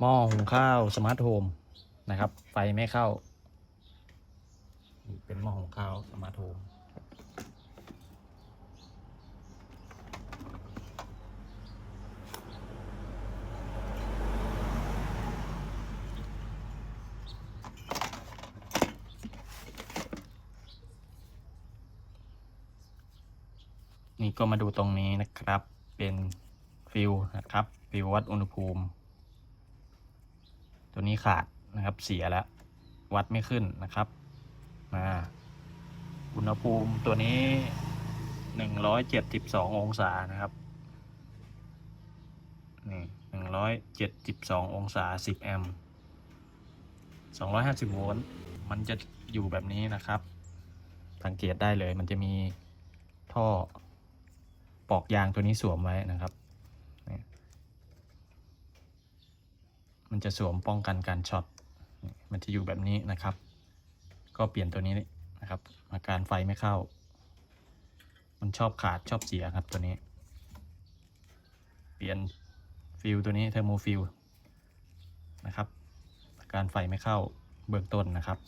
หม้อหุงข้าวสมาร์ทโฮมนะครับ ไฟไม่เข้านี่เป็นหม้อหุงข้าวสมาร์ทโฮมนี่ก็มาดูตรงนี้นะครับ เป็นฟิวนะครับ ฟิววัดอุณหภูมิ ตัวนี้ขาดนะครับ เสียแล้ว วัดไม่ขึ้นนะครับมาอุณหภูมิตัวนี้หนึ่งร้อยเจ็ดสิบสององศานะครับนี่หนึ่งร้อยเจ็ดสิบสององศาสิบแอมป์สองร้อยห้าสิบโวลต์มันจะอยู่แบบนี้นะครับ สังเกตได้เลยมันจะมีท่อปอกยางตัวนี้สวมไว้นะครับ มันจะสวมป้องกันการช็อต มันจะอยู่แบบนี้นะครับ ก็เปลี่ยนตัวนี้นะครับ อาการไฟไม่เข้า มันชอบขาดชอบเสียครับตัวนี้ เปลี่ยนฟิลตัวนี้เทอร์โมฟิลนะครับ อาการไฟไม่เข้าเบื้องต้นนะครับ